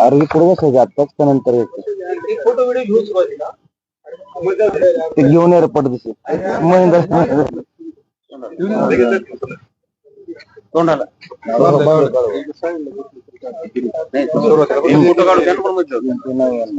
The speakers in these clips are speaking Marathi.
अरे पुढे बसायचं आत्ताच का नंतर येतं. फोटो व्हिडिओ घेऊन सुरुवातीला ते घेऊन ये पट दिसे महेंद्र तोंडाला. फोटो काढून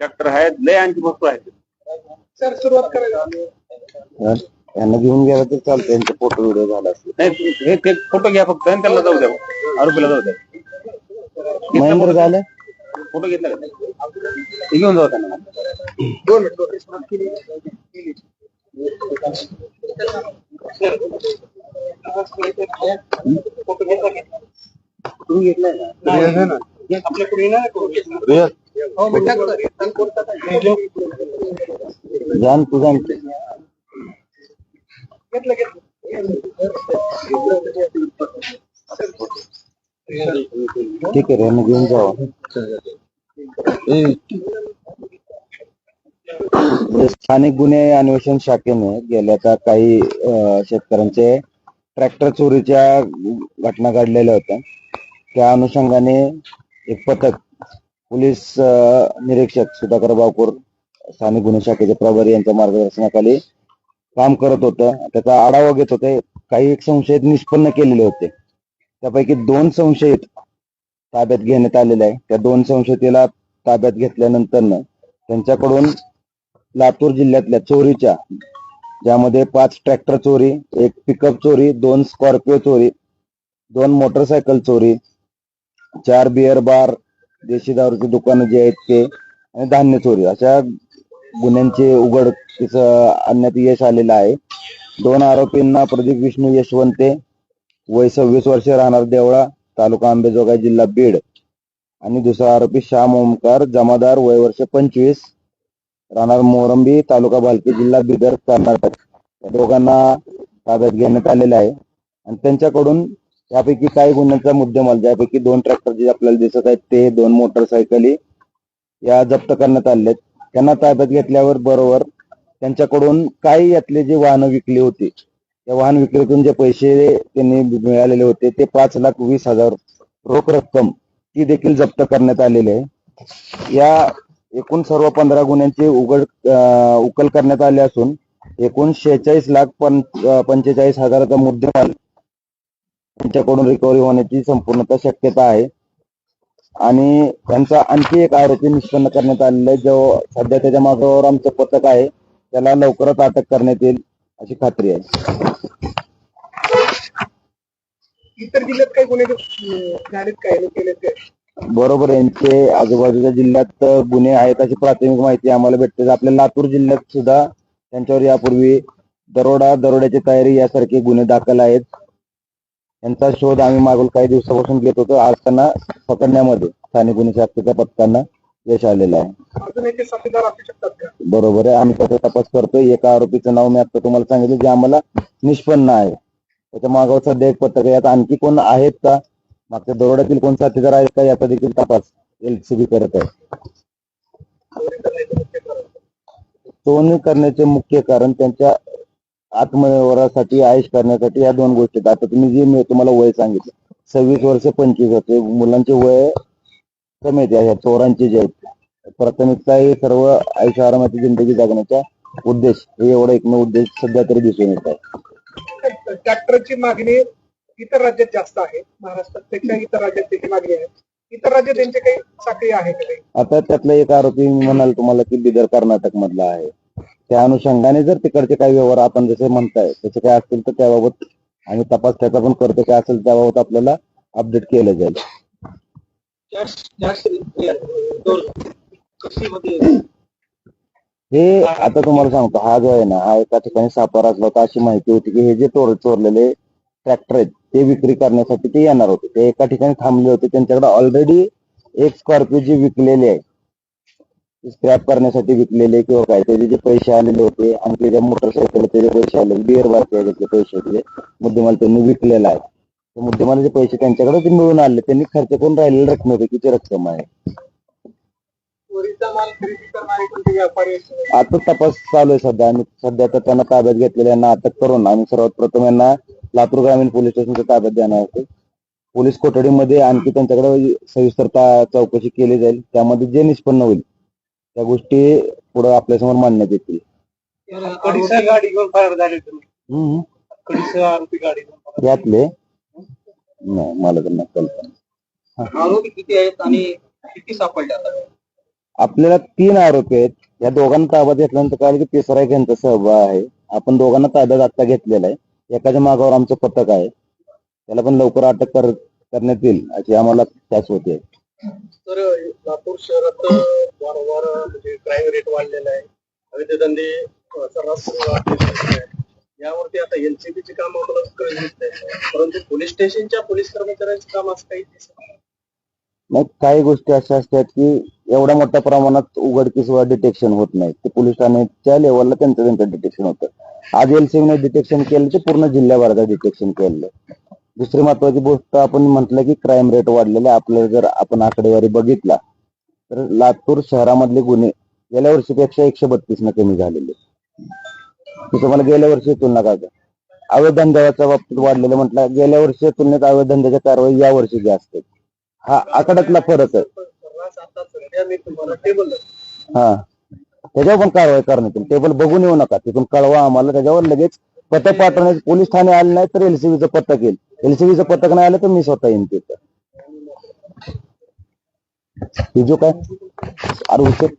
ट्रॅक्टर आहेत लय आणखी भरपूर आहेत. सर सुरुवात करायला. यांना घेऊन गेला तर चालतं यांचा फोटो व्हिडिओ झाला असेल. नाही हे ते फोटो घ्या फक्त आणि त्याला जाऊ द्या आरोपीला जाऊ द्या. महेंद्र झालं? फोटो घेतला का? ते घेऊन जाऊ त्यांना. दोन मिनिट तुम्ही घेतलाय ना? आपल्याकडे ना? हो. जाण तू जाण ठीक आहे रे घेऊन जावा स्थानिक गुन्हे अन्वेषण शाखेने गेल्या का काही शेतकऱ्यांचे ट्रॅक्टर चोरीच्या घटना घडलेल्या होत्या. त्या अनुषंगाने एक पथक पोलीस निरीक्षक सुधाकर बावपूर स्थानिक गुन्हे शाखेचे प्रभारी यांच्या मार्गदर्शनाखाली काम करत होतं. त्याचा आढावा घेत होते. काही एक संशयित निष्पन्न केलेले होते. त्यापैकी दोन संशयित ताब्यात घेण्यात आलेले आहे. त्या दोन संशयितीला ताब्यात घेतल्यानंतर त्यांच्याकडून लातूर जिल्ह्यातल्या चोरीच्या ज्यामध्ये पाच ट्रॅक्टर चोरी एक पिकअप चोरी दोन स्कॉर्पिओ चोरी दोन मोटरसायकल चोरी चार बिअर बार देशी दारूची दुकानं जी आहेत ते आणि धान्य चोरी अशा गुन्ह्यांचे उघड आणण्यात यश आलेलं आहे. दोन आरोपींना प्रदीप विष्णू यशवंते वय सव्वीस वर्षे राहणार देवळा तालुका आंबेजोगाई जिल्हा बीड. आणि दुसरा आरोपी श्याम ओमकार जमादार वय वर्ष पंचवीस राहणार मोरंबी तालुका भालकी जिल्हा बिदर कर्नाटक. या दोघांना ताब्यात घेण्यात आलेले आहे. आणि त्यांच्याकडून यापैकी काही गुन्ह्यांचा मुद्देमाल ज्यापैकी दोन ट्रॅक्टर जे आपल्याला दिसत आहेत ते दोन मोटरसायकली या जप्त करण्यात आले त्यांना ताब्यात घेतल्यावर बरोबर त्यांच्याकडून काही यातले जे वाहनं विकली होती त्या वाहन विक्रीतून जे पैसे त्यांनी मिळालेले होते ते पाच लाख वीस हजार रोख रक्कम ती देखील जप्त करण्यात आलेली आहे. या एकूण सर्व पंधरा गुन्ह्यांची उघड उकल करण्यात आले असून एकूण शेहेचाळीस लाख पंचेचाळीस हजाराचा मुद्देमाल त्यांच्याकडून रिकव्हरी होण्याची संपूर्णतः शक्यता आहे. आणि त्यांचा आणखी एक आरोपी निष्पन्न करण्यात आलेला आहे. जो सध्या त्याच्या मागावर आमचं पथक आहे त्याला लवकरच अटक करण्यात येईल अशी खात्री आहे. इतर जिल्ह्यात काही गुन्हे झालेत काय? बरोबर यांचे आजूबाजूच्या जिल्ह्यात गुन्हे आहेत अशी प्राथमिक माहिती आम्हाला भेटते. आपल्या लातूर जिल्ह्यात सुद्धा त्यांच्यावर यापूर्वी दरोडा दरोड्याची तयारी यासारखे गुन्हे दाखल आहेत. यांचा शोध आम्ही मागील काही दिवसापासून घेत होतो. आज त्यांना पकडण्यामध्ये स्थानिक गुन्हे शाखेच्या पथकांना यश आलेलं आहे. अजून साथीदार असू शकतात का बरोबर आहे. आम्ही त्याचा तपास करतोय. एका आरोपीचं नाव मी आता तुम्हाला सांगितलं जे आम्हाला निष्पन्न आहे. त्याच्या मागावर सध्या एक पथक आहे. यात आणखी कोण आहेत का? मागच्या दरोड्यातील कोण साथीदार आहेत का? याचा देखील तपास एलसीबी करत आहे. चोरणी करण्याचे मुख्य कारण त्यांच्या आत्मनिर्भरासाठी आयुष करण्यासाठी या दोन गोष्टी आहेत. आता तुम्ही जे मी तुम्हाला वय सांगितलं सव्वीस वर्ष पंचवीस वर्ष मुलांचे वय कमी आहेत या चोरांचे जे आहेत प्राथमिकता हे सर्व आयुष्य आरामाची जिंदगी जगण्याचा उद्देश हे एवढा एकमेव उद्देश सध्या तरी दिसून येत आहे. ट्रॅक्टरची मागणी इतर राज्यात जास्त आहे. महाराष्ट्रापेक्षा इतर राज्यात त्याची मागणी आहे. इतर राज्यात त्यांचे काही साखळी आहे का आता त्यातला एक आरोपी म्हणाल तुम्हाला की बिदर कर्नाटक मधला आहे. त्या अनुषंगाने जर तिकडचे काही व्यवहार आपण जसे म्हणताय तसे काय असतील तर त्याबाबत आम्ही तपास त्याचा पण करतो. काय असेल त्याबाबत आपल्याला अपडेट केलं जाईल. हे आता तुम्हाला सांगतो हा जो आहे ना हा एका ठिकाणी सापळा रचला होता अशी माहिती होती की हे जे चोर चोरलेले ट्रॅक्टर आहेत ते विक्री करण्यासाठी ते येणार होते. ते एका ठिकाणी थांबले होते. त्यांच्याकडे ऑलरेडी एक स्कॉर्पिओ जी विकलेली आहे स्क्रॅप करण्यासाठी विकलेले किंवा काय त्याचे जे पैसे आलेले होते आणि त्याच्या मोटरसायकल त्याचे पैसे आले बिअर बारचे पैसे होते मुद्देमाल त्यांनी विकलेला आहे. ते मुद्देमालाचे पैसे त्यांच्याकडे ते मिळून आले त्यांनी खर्च करून रकमेपैकीची रक्कम आहे करणारे कोणते व्यापारी आहेत? आता तपास चालू आहे सध्या. आम्ही सध्या तर त्यांना ताब्यात घेतलेल्या यांना अटक करून आम्ही सर्वात प्रथम यांना लातूर ग्रामीण पोलीस स्टेशनच्या ताब्यात देणार आहोत. पोलीस कोठडीमध्ये आणखी त्यांच्याकडे सविस्तर ता- चौकशी केली जाईल. त्यामध्ये जे निष्पन्न होईल त्या गोष्टी पुढे आपल्यासमोर मांडण्यात येतील. कडीसह गाडी घेऊन फरार झाले तुम्ही. हम्म. कडीसह आरोपी गाडी घेऊन फरार यातले? नाही मला तर नाही कल्पना आरोपी किती आहेत आणि किती सापडले आता? आपल्याला तीन आरोपी आहेत. या दोघांना ताब्यात घेतल्यानंतर कळालं की तिसरा एक यांचा सहभाग आहे. आपण दोघांना ताब्यात आता घेतलेला आहे. एकाच्या मागावर आमचं पथक आहे. त्याला पण लवकर अटक कर- करण्यात येईल अशी आम्हाला शाश्वती आहे तर लातूर शहरात वारंवार म्हणजे क्राईम रेट वाढलेला आहे. अवैध धंदे सर्रास वाढलेले आहेत. यावरती आता एनसीबीचे काम आम्हाला कळून दिसत परंतु पोलीस स्टेशनच्या पोलीस कर्मचाऱ्यांचं काम असं काही दिसत नाही. मग काही गोष्टी अशा असतात की एवढ्या मोठ्या प्रमाणात उघडकीस डिटेक्शन होत नाही. ते पोलीस ठाण्याच्या लेवलला त्यांचं त्यांचं डिटेक्शन होतं. आज एलसीबीने डिटेक्शन केलं ते पूर्ण जिल्ह्याभराचं डिटेक्शन केलं. दुसरी महत्वाची गोष्ट आपण म्हटलं की क्राईम रेट वाढलेला आपल्याला जर आपण आकडेवारी बघितला तर लातूर शहरामधले गुन्हे गेल्या वर्षीपेक्षा एकशे बत्तीस न कमी झालेले मी तुम्हाला गेल्या वर्षी तुलना करतो. अवैध धंद्याच्या बाबतीत वाढलेलं म्हटलं गेल्या वर्षी तुलनेत अवैध धंद्याच्या कारवाई या वर्षी जास्त असते हा आकड्यातला फरक आहे. हा. त्याच्यावर पण कारवाई करण्यात येईल. टेबल बघून येऊ नका. तिथून कळवा आम्हाला. त्याच्यावर लगेच पथक पाठवण्याचे पोलीस ठाणे आले नाही तर एलसीबीचं पथक येईल. एलसीबीचं पथक नाही आलं तर मी स्वतः येईन तिथं. बिजू काय? अरे उशीर